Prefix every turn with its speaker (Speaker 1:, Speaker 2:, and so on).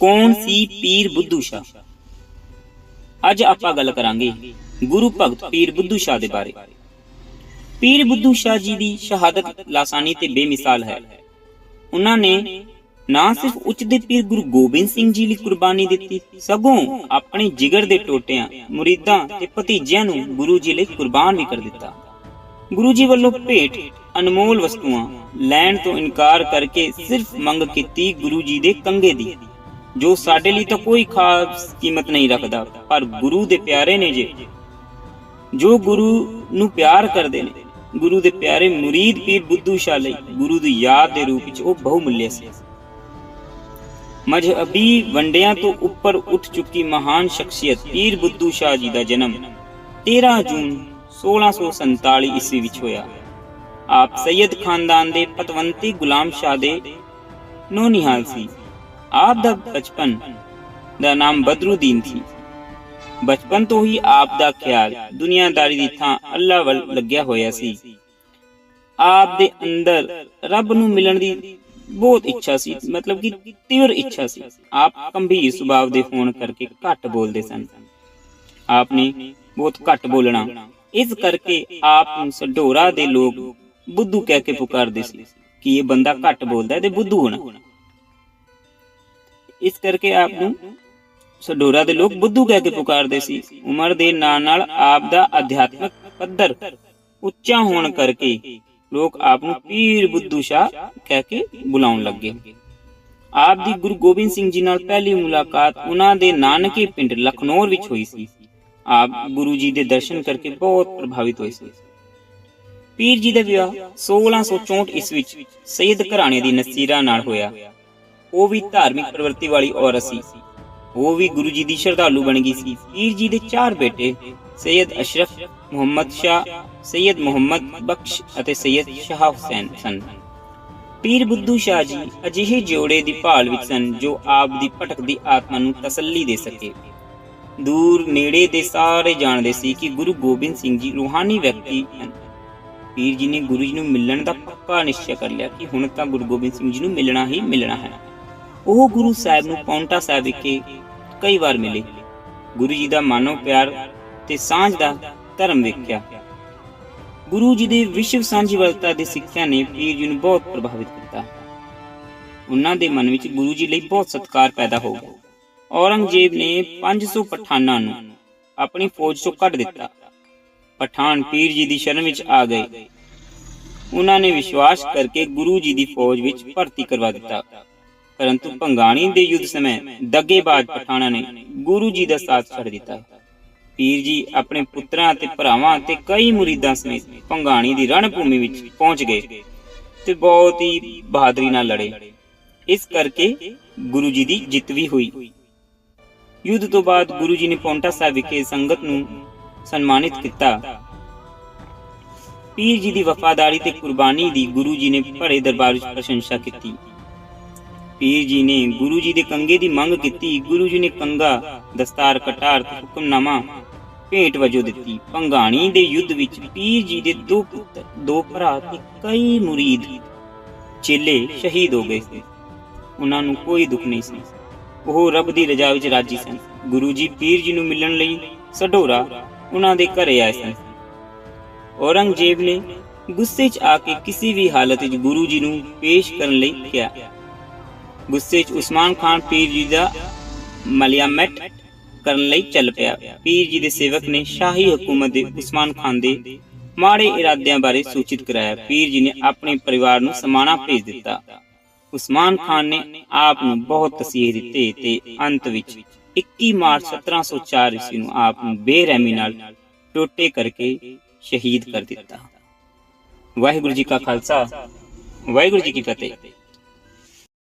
Speaker 1: ਕੌਣ ਸੀ ਪੀਰ ਬੁੱਧੂ ਸ਼ਾਹ? ਅੱਜ ਆਪਾਂ ਗੱਲ ਕਰਾਂਗੇ ਗੁਰੂ ਭਗਤ ਪੀਰ ਬੁੱਧੂ ਸ਼ਾਹ ਦੇ ਬਾਰੇ। ਪੀਰ ਬੁੱਧੂ ਸ਼ਾਹ ਜੀ ਦੀ ਸ਼ਹਾਦਤ ਲਾਸਾਨੀ ਤੇ ਬੇਮਿਸਾਲ ਹੈ। ਉਹਨਾਂ ਨੇ ਨਾ ਸਿਰਫ ਉੱਚ ਦੇ ਪੀਰ ਗੁਰੂ ਗੋਬਿੰਦ ਸਿੰਘ ਜੀ ਲਈ ਕੁਰਬਾਨੀ ਦਿੱਤੀ, ਸਗੋਂ ਆਪਣੇ ਜਿਗਰ ਦੇ ਟੋਟਿਆਂ, ਮੁਰੀਦਾਂ ਤੇ ਭਤੀਜਿਆਂ ਨੂੰ ਗੁਰੂ ਜੀ ਲਈ ਕੁਰਬਾਨ ਵੀ ਕਰ ਦਿੱਤਾ। ਗੁਰੂ ਜੀ ਵੱਲੋਂ ਭੇਟ ਅਨਮੋਲ ਵਸਤੂਆਂ ਲੈਣ ਤੋਂ ਇਨਕਾਰ ਕਰਕੇ ਸਿਰਫ ਮੰਗ ਕੀਤੀ ਗੁਰੂ ਜੀ ਦੇ ਕੰਗੇ ਦੀ। ਜੋ ਸਾਡੇ ਲਈ ਤਾਂ ਕੋਈ ਖਾਸ ਕੀਮਤ ਨਹੀਂ ਰੱਖਦਾ, ਪਰ ਗੁਰੂ ਦੇ ਪਿਆਰੇ ਨੇ ਜੇ। ਜੋ ਗੁਰੂ ਨੂੰ ਪਿਆਰ ਕਰਦੇ ਨੇ, ਗੁਰੂ ਦੇ ਪਿਆਰੇ ਮੁਰੀਦ ਪੀਰ ਬੁੱਧੂ ਸ਼ਾਹ ਲਈ ਗੁਰੂ ਦੀ ਯਾਦ ਦੇ ਰੂਪ ਵਿੱਚ ਉਹ ਬਹੁਮੁੱਲੇ ਸੀ। ਮਜਹਬੀ ਵੰਡਿਆਂ ਤੋਂ ਉੱਪਰ ਉੱਠ ਚੁੱਕੀ ਮਹਾਨ ਸ਼ਖਸੀਅਤ ਪੀਰ ਬੁੱਧੂ ਸ਼ਾਹ ਜੀ ਦਾ ਜਨਮ 13 ਜੂਨ 1647 ਈਸਵੀ ਵਿੱਚ ਹੋਇਆ। ਆਪ ਸੈਯਦ ਖਾਨਦਾਨ ਦੇ ਪਤਵੰਤੀ ਗੁਲਾਮ ਸ਼ਾਹ ਦੇ ਨੋਨਿਹਾਲ ਸੀ। ਆਪ ਦਾ ਬਚਪਨ ਦਾ ਨਾਮ ਬਦਰੁਦੀਨ ਸੀ ਬਚਪਨ ਤੋਂ ਹੀ ਆਪ ਦਾ ਖਿਆਲ ਦੁਨੀਆਦਾਰੀ ਦੀ ਥਾਂ ਅੱਲਾ ਵੱਲ ਲੱਗਿਆ ਹੋਇਆ ਸੀ ਆਪ ਦੇ ਅੰਦਰ ਰੱਬ ਨੂੰ ਮਿਲਣ ਦੀ ਬਹੁਤ ਇੱਛਾ ਸੀ ਮਤਲਬ ਕਿ ਤੀਵਰ ਇੱਛਾ ਸੀ ਆਪ ਗੰਭੀਰ ਸੁਭਾਅ ਦੇ ਹੋਣ ਕਰਕੇ ਘੱਟ ਬੋਲਦੇ ਸਨ ਆਪ ਨੇ ਬਹੁਤ ਘੱਟ ਬੋਲਣਾ ਇਸ ਕਰਕੇ ਆਪ ਨੂੰ ਸਡੋਰਾ ਦੇ ਲੋਕ ਬੁੱਧੂ ਕਹਿ ਕੇ ਪੁਕਾਰਦੇ ਸੀ ਕਿ ਇਹ ਬੰਦਾ ਘੱਟ ਬੋਲਦਾ ਹੈ ਤੇ ਬੁੱਧੂ ਹੋਣਾ ਇਸ ਕਰਕੇ ਆਪ ਨੂੰ ਸਡੋਰਾ ਦੇ ਲੋਕ ਬੁੱਧੂ ਕਹਿ ਕੇ ਪੁਕਾਰਦੇ ਸੀ। ਉਮਰ ਦੇ ਨਾਲ ਨਾਲ ਆਪ ਦਾ ਅਧਿਆਤਮਿਕ ਪੱਧਰ ਉੱਚਾ ਹੋਣ ਕਰਕੇ ਲੋਕ ਆਪ ਨੂੰ ਪੀਰ ਬੁੱਧੂ ਸ਼ਾਹ ਕਹਿ ਕੇ ਬੁਲਾਉਣ ਲੱਗੇ। ਆਪ ਦੀ ਗੁਰੂ ਗੋਬਿੰਦ ਸਿੰਘ ਜੀ ਨਾਲ ਪਹਿਲੀ ਮੁਲਾਕਾਤ ਉਹਨਾਂ ਦੇ ਨਾਨਕੇ ਪਿੰਡ ਲਖਨੌਰ ਵਿੱਚ ਹੋਈ ਸੀ। ਆਪ ਗੁਰੂ ਜੀ ਦੇ ਦਰਸ਼ਨ ਕਰਕੇ ਬਹੁਤ ਪ੍ਰਭਾਵਿਤ ਹੋਏ ਸੀ। ਪੀਰ ਜੀ ਦਾ ਵਿਆਹ 1664 ਈਸਵੀ ਵਿੱਚ ਸੈਦ ਘਰਾਣੇ ਦੀ ਨਸੀਰਾ ਨਾਲ ਹੋਇਆ। ਉਹ ਵੀ ਧਾਰਮਿਕ ਪ੍ਰਵਿਰਤੀ ਵਾਲੀ ਔਰਤ ਸੀ। ਉਹ ਵੀ ਗੁਰੂ ਜੀ ਦੀ ਸ਼ਰਧਾਲੂ ਬਣ ਗਈ ਸੀ। ਪੀਰ ਜੀ ਦੇ ਚਾਰ ਬੇਟੇ, ਸੈਯਦ ਅਸ਼ਰਫ ਮੁਹੰਮਦ ਸ਼ਾਹ, ਸੈਯਦ ਮੁਹੰਮਦ ਬਖਸ਼ ਅਤੇ ਸੈਯਦ ਸ਼ਾਹ ਹੁਸੈਨ ਸਨ। ਪੀਰ ਬੁੱਧੂ ਸ਼ਾਹ ਜੀ ਅਜਿਹੇ ਜੋੜੇ ਦੀ ਭਾਲ ਵਿੱਚ ਸਨ ਜੋ ਆਪ ਦੀ ਭਟਕਦੀ ਆਤਮਾ ਨੂੰ ਤਸੱਲੀ ਦੇ ਸਕੇ। ਦੂਰ ਨੇੜੇ ਦੇ ਸਾਰੇ ਜਾਣਦੇ ਸੀ ਕਿ ਗੁਰੂ ਗੋਬਿੰਦ ਸਿੰਘ ਜੀ ਰੂਹਾਨੀ ਵਿਅਕਤੀ ਹਨ। ਪੀਰ ਜੀ ਨੇ ਗੁਰੂ ਜੀ ਨੂੰ ਮਿਲਣ ਦਾ ਪੱਕਾ ਨਿਸ਼ਚੈ ਕਰ ਲਿਆ ਕਿ ਹੁਣ ਤਾਂ ਗੁਰੂ ਗੋਬਿੰਦ ਸਿੰਘ ਜੀ ਨੂੰ ਮਿਲਣਾ ਹੀ ਮਿਲਣਾ ਹੈ। ਉਹ ਗੁਰੂ ਸਾਹਿਬ ਨੂੰ ਪੌਂਟਾ ਸਾਹਿਬ ਵਿਖੇ ਕਈ ਵਾਰ ਮਿਲੇ। ਗੁਰੂ ਜੀ ਦਾ ਮਾਨੋ ਪਿਆਰ ਤੇ ਸਾਂਝ ਦਾ ਧਰਮ ਵੇਖਿਆ। ਗੁਰੂ ਜੀ ਦੇ ਵਿਸ਼ਵ ਸਾਂਝੀਵਾਲਤਾ ਦੀ ਸਿੱਖਿਆ ਨੇ ਪੀਰ ਜੀ ਨੂੰ ਬਹੁਤ ਪ੍ਰਭਾਵਿਤ ਕੀਤਾ। ਉਹਨਾਂ ਦੇ ਮਨ ਵਿੱਚ ਗੁਰੂ ਜੀ ਲਈ ਬਹੁਤ ਸਤਿਕਾਰ ਪੈਦਾ ਹੋ ਗਿਆ। ਔਰੰਗਜ਼ੇਬ ਨੇ 500 ਪਠਾਨਾਂ ਨੂੰ ਆਪਣੀ ਫੌਜ ਤੋਂ ਕੱਢ ਦਿੱਤਾ। ਪਠਾਨ ਪੀਰ ਜੀ ਦੀ ਸ਼ਰਨ ਵਿੱਚ ਆ ਗਏ। ਉਹਨਾਂ ਨੇ ਵਿਸ਼ਵਾਸ ਕਰਕੇ ਗੁਰੂ ਜੀ ਦੀ ਫੌਜ ਵਿੱਚ ਭਰਤੀ ਕਰਵਾ ਦਿੱਤਾ। ਪਰੰਤੂ ਭੰਗਾਣੀ ਦੇ ਯੁੱਧ ਸਮੇਂ ਦੱਗੇਬਾਜ਼ ਪਠਾਨਾਂ ਨੇ ਗੁਰੂ ਜੀ ਦਾ ਸਾਥ ਛੱਡ ਦਿੱਤਾ। ਪੀਰ ਜੀ ਆਪਣੇ ਪੁੱਤਰਾਂ ਤੇ ਭਰਾਵਾਂ ਤੇ ਕਈ ਮੁਰੀਦਾਂ ਸਮੇਤ ਭੰਗਾਣੀ ਦੀ ਰਣਭੂਮੀ ਵਿੱਚ ਪਹੁੰਚ ਗਏ ਤੇ ਬਹੁਤ ਹੀ ਬਹਾਦਰੀ ਨਾਲ ਲੜੇ। ਇਸ ਕਰਕੇ ਗੁਰੂ ਜੀ ਦੀ ਜਿੱਤ ਵੀ ਹੋਈ। ਯੁੱਧ ਤੋਂ ਬਾਅਦ ਗੁਰੂ ਜੀ ਨੇ ਪੌਂਟਾ ਸਾਹਿਬ ਵਿਖੇ ਸੰਗਤ ਨੂੰ ਸਨਮਾਨਿਤ ਕੀਤਾ। ਪੀਰ ਜੀ ਦੀ ਵਫਾਦਾਰੀ ਤੇ ਕੁਰਬਾਨੀ ਦੀ ਗੁਰੂ ਜੀ ਨੇ ਭਰੇ ਦਰਬਾਰ ਵਿੱਚ ਪ੍ਰਸ਼ੰਸਾ ਕੀਤੀ। ਪੀਰ ਜੀ ਨੇ ਗੁਰੂ ਜੀ ਦੇ ਕੰਗੇ ਦੀ ਮੰਗ ਕੀਤੀ। ਗੁਰੂ ਜੀ ਨੇ ਕੰਗਾ, ਦਸਤਾਰ, ਕਟਾਰ ਤੇ ਹੁਕਮਨਾਮਾ ਭੇਟ ਵਜੋਂ ਦਿੱਤੀ। ਭੰਗਾਣੀ ਦੇ ਯੁੱਧ ਵਿੱਚ ਪੀਰ ਜੀ ਦੇ ਦੋ ਪੁੱਤਰ, ਦੋ ਭਰਾ ਤੇ ਕਈ ਮੁਰੀਦ ਚੇਲੇ ਸ਼ਹੀਦ ਹੋ ਗਏ ਸੀ। ਉਹਨਾਂ ਨੂੰ ਕੋਈ ਦੁੱਖ ਨਹੀਂ ਸੀ। ਉਹ ਰੱਬ ਦੀ ਰਜ਼ਾ ਵਿੱਚ ਰਾਜੀ ਸਨ। ਗੁਰੂ ਜੀ ਪੀਰ ਜੀ ਨੂੰ ਮਿਲਣ ਲਈ ਸਢੋਰਾ ਉਹਨਾਂ ਦੇ ਘਰੇ ਆਏ ਸਨ। ਔਰੰਗਜ਼ੇਬ ਨੇ ਗੁੱਸੇ 'ਚ ਆ ਕੇ ਕਿਸੇ ਵੀ ਹਾਲਤ ਵਿੱਚ ਗੁਰੂ ਜੀ ਨੂੰ ਪੇਸ਼ ਕਰਨ ਲਈ ਕਿਹਾ। ਗੁੱਸੇ 'ਚ ਉਸਮਾਨ ਖਾਨ ਪੀਰ ਜੀ ਦਾ ਮਲਿਆਮਟ ਕਰਨ ਲਈ ਚੱਲ ਪਿਆ। ਪੀਰ ਜੀ ਦੇ ਸੇਵਕ ਨੇ ਸ਼ਾਹੀ ਹਕੂਮਤ ਦੇ ਉਸਮਾਨ ਖਾਨ ਦੇ ਮਾੜੇ ਇਰਾਦਿਆਂ ਬਾਰੇ ਸੂਚਿਤ ਕਰਾਇਆ। ਪੀਰ ਜੀ ਨੇ ਆਪਣੇ ਪਰਿਵਾਰ ਨੂੰ ਸਮਾਣਾ ਭੇਜ ਦਿੱਤਾ। ਉਸਮਾਨ ਖਾਨ ਨੇ ਆਪ ਨੂੰ ਬਹੁਤ ਤਸੀਹੇ ਦਿੱਤੇ ਤੇ ਅੰਤ ਵਿੱਚ 21 ਮਾਰਚ 1704 ਈਸਵੀ ਨੂੰ ਆਪ ਨੂੰ ਬੇਰਹਿਮੀ ਨਾਲ ਟੋਟੇ ਕਰਕੇ ਸ਼ਹੀਦ ਕਰ ਦਿੱਤਾ। ਵਾਹਿਗੁਰੂ ਜੀ ਕਾ ਖਾਲਸਾ, ਵਾਹਿਗੁਰੂ ਜੀ ਕੀ ਫਤਿਹ।